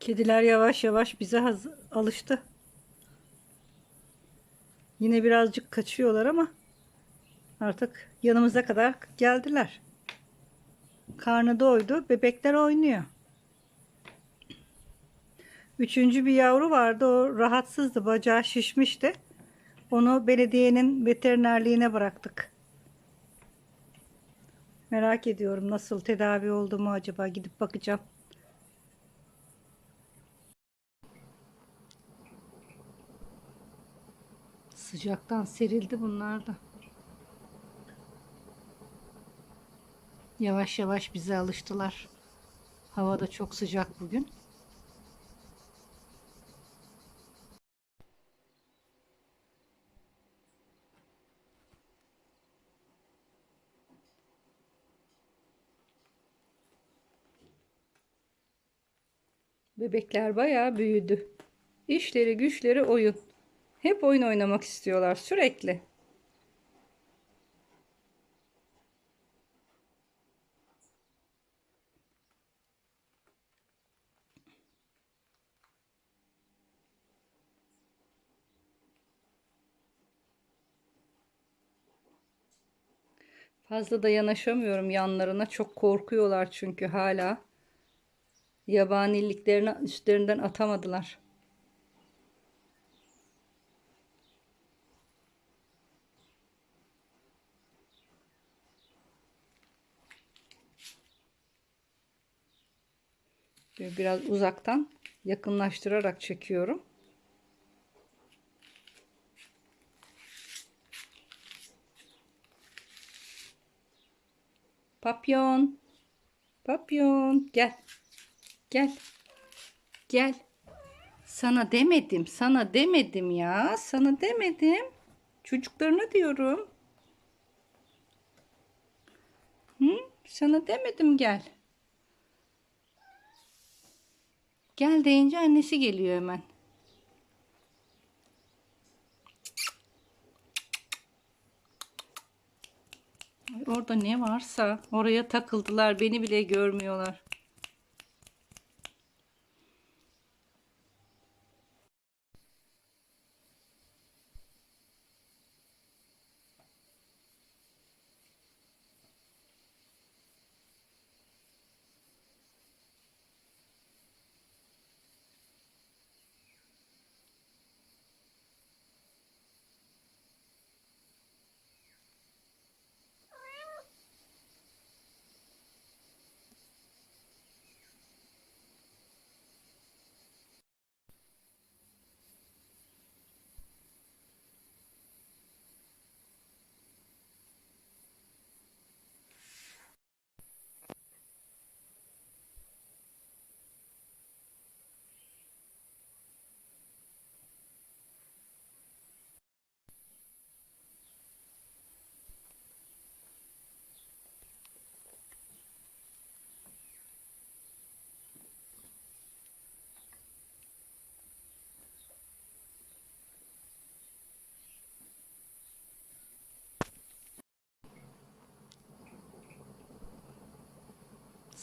Kediler yavaş yavaş bize alıştı. Yine birazcık kaçıyorlar ama artık yanımıza kadar geldiler. Karnı doydu. Bebekler oynuyor. Üçüncü bir yavru vardı. O rahatsızdı. Bacağı şişmişti. Onu belediyenin veterinerliğine bıraktık. Merak ediyorum nasıl tedavi oldu mu acaba gidip bakacağım. Sıcaktan serildi bunlar da. Yavaş yavaş bize alıştılar. Hava da çok sıcak bugün. Bebekler bayağı büyüdü. İşleri güçleri oyun. Hep oyun oynamak istiyorlar sürekli. Fazla da yanaşamıyorum yanlarına. Çok korkuyorlar çünkü hala. Yabaniliklerini üstlerinden atamadılar. Biraz uzaktan yakınlaştırarak çekiyorum. Papyon. Papyon. Gel. Gel. Gel. Sana demedim. Sana demedim ya. Sana demedim. Çocuklarına diyorum. Hı? Sana demedim gel. Gel deyince annesi geliyor hemen. Orada ne varsa oraya takıldılar. Beni bile görmüyorlar.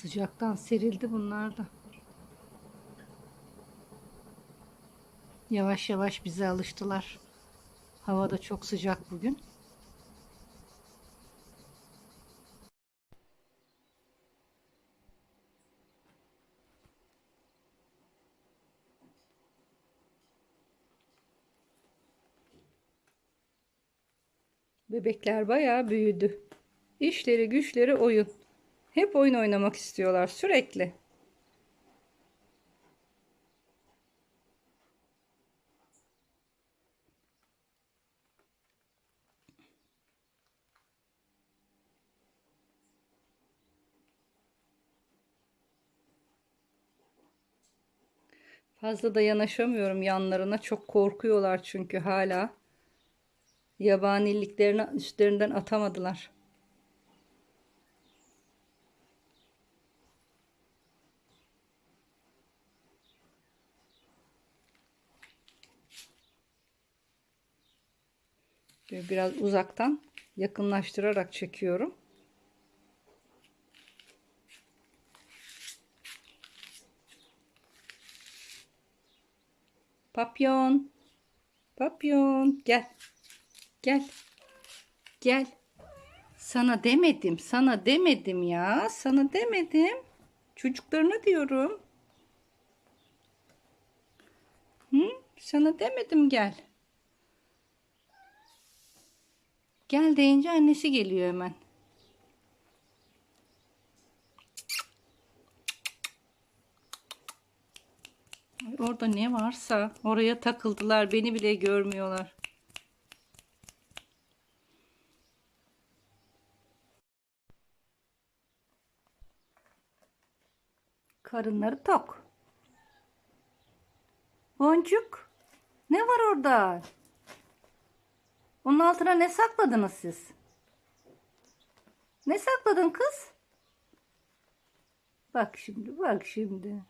Sıcaktan serildi bunlar da. Yavaş yavaş bize alıştılar. Hava da çok sıcak bugün. Bebekler bayağı büyüdü. İşleri güçleri oyun. Hep oyun oynamak istiyorlar sürekli. Fazla da yanaşamıyorum yanlarına. Çok korkuyorlar çünkü hala. Yabaniliklerini üstlerinden atamadılar. Biraz uzaktan yakınlaştırarak çekiyorum. Papyon. Papyon. Gel. Gel. Gel. Sana demedim. Sana demedim ya. Sana demedim. Çocuklarına diyorum. Hı? Sana demedim gel. Gel deyince annesi geliyor hemen. Orada ne varsa oraya takıldılar. Beni bile görmüyorlar. Karınları tok. Boncuk. Ne var orada? Onun altına ne sakladınız siz? Ne sakladın kız? Bak şimdi, bak şimdi.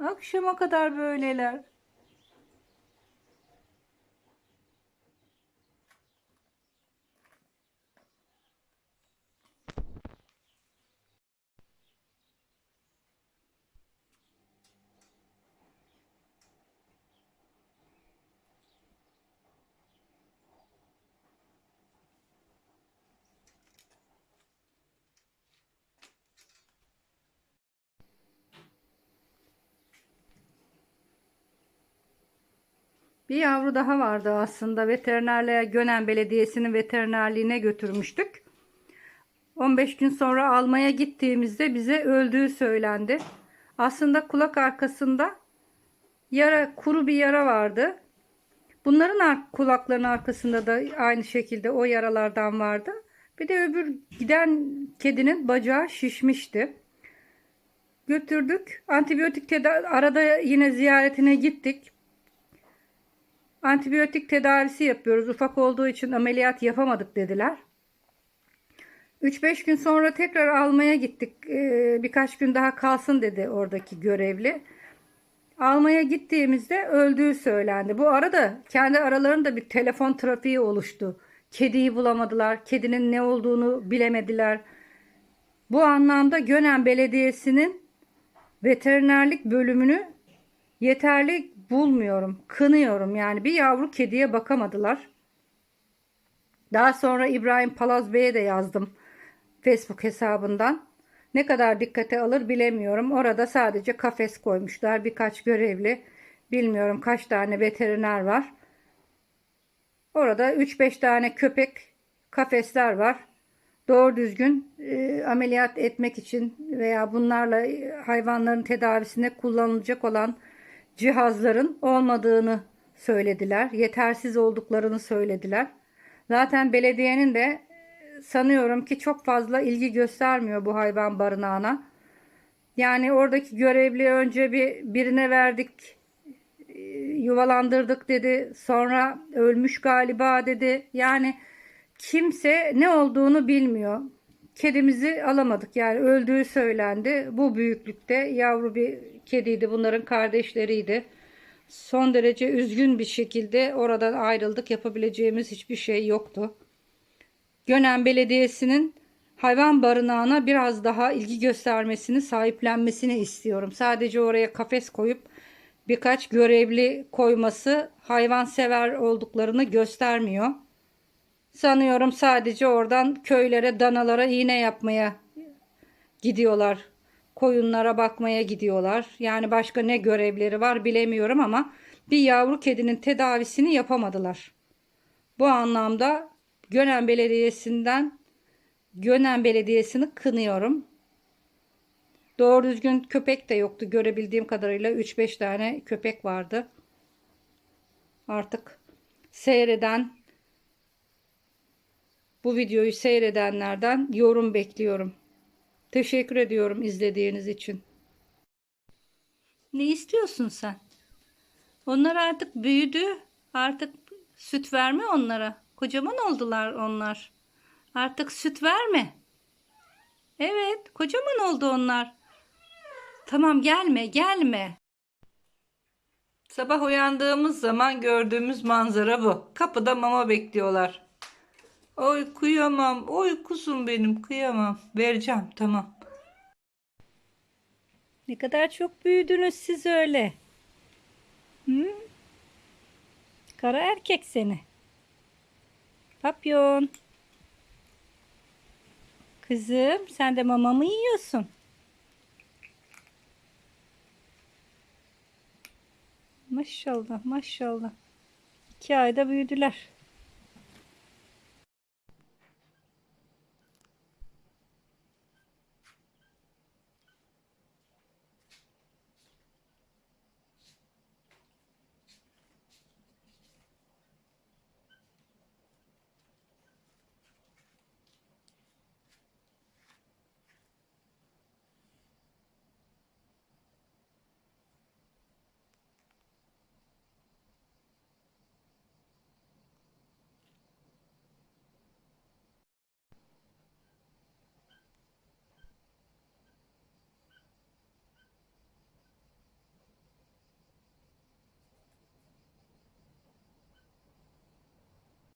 Akşama kadar böyleler. Bir yavru daha vardı aslında. Veterinerliğe Gönen Belediyesi'nin veterinerliğine götürmüştük. 15 gün sonra almaya gittiğimizde bize öldüğü söylendi. Aslında kulak arkasında yara kuru bir yara vardı. Bunların ar- kulaklarının arkasında da aynı şekilde o yaralardan vardı. Bir de öbür giden kedinin bacağı şişmişti. Götürdük. Antibiyotik tedavi arada yine ziyaretine gittik. Antibiyotik tedavisi yapıyoruz. Ufak olduğu için ameliyat yapamadık dediler. 3-5 gün sonra tekrar almaya gittik. Ee, birkaç gün daha kalsın dedi oradaki görevli. Almaya gittiğimizde öldüğü söylendi. Bu arada kendi aralarında bir telefon trafiği oluştu. Kediyi bulamadılar. Kedinin ne olduğunu bilemediler. Bu anlamda Gönen Belediyesi'nin veterinerlik bölümünü yeterli bulmuyorum. Kınıyorum yani bir yavru kediye bakamadılar. Daha sonra İbrahim Palaz Bey'e de yazdım Facebook hesabından. Ne kadar dikkate alır bilemiyorum. Orada sadece kafes koymuşlar. Birkaç görevli. Bilmiyorum kaç tane veteriner var. Orada 3-5 tane köpek kafesler var. Doğru düzgün e, ameliyat etmek için veya bunlarla hayvanların tedavisine kullanılacak olan cihazların olmadığını söylediler. Yetersiz olduklarını söylediler. Zaten belediyenin de sanıyorum ki çok fazla ilgi göstermiyor bu hayvan barınağına. Yani oradaki görevli önce bir birine verdik, e, yuvalandırdık dedi. Sonra ölmüş galiba dedi. Yani kimse ne olduğunu bilmiyor. Kedimizi alamadık yani öldüğü söylendi. Bu büyüklükte yavru bir kediydi. Bunların kardeşleriydi. Son derece üzgün bir şekilde oradan ayrıldık. Yapabileceğimiz hiçbir şey yoktu. Gönen Belediyesi'nin hayvan barınağına biraz daha ilgi göstermesini, sahiplenmesini istiyorum. Sadece oraya kafes koyup birkaç görevli koyması hayvansever olduklarını göstermiyor. Sanıyorum sadece oradan köylere, danalara iğne yapmaya gidiyorlar. Koyunlara bakmaya gidiyorlar. Yani başka ne görevleri var bilemiyorum ama bir yavru kedinin tedavisini yapamadılar. Bu anlamda Gönen Belediyesi'nden Gönen Belediyesi'ni kınıyorum. Doğru düzgün köpek de yoktu. Görebildiğim kadarıyla 3-5 tane köpek vardı. Artık seyreden bu videoyu seyredenlerden yorum bekliyorum. Teşekkür ediyorum izlediğiniz için. Ne istiyorsun sen? Onlar artık büyüdü. Artık süt verme onlara. Kocaman oldular onlar. Artık süt verme. Evet, kocaman oldu onlar. Tamam gelme, gelme. Sabah uyandığımız zaman gördüğümüz manzara bu. Kapıda mama bekliyorlar. Oy kıyamam. Oy kuzum benim kıyamam. Vereceğim tamam. Ne kadar çok büyüdünüz siz öyle. Hı? Kara erkek seni. Papyon. Kızım sen de mama mı yiyorsun? Maşallah maşallah. İki ayda büyüdüler.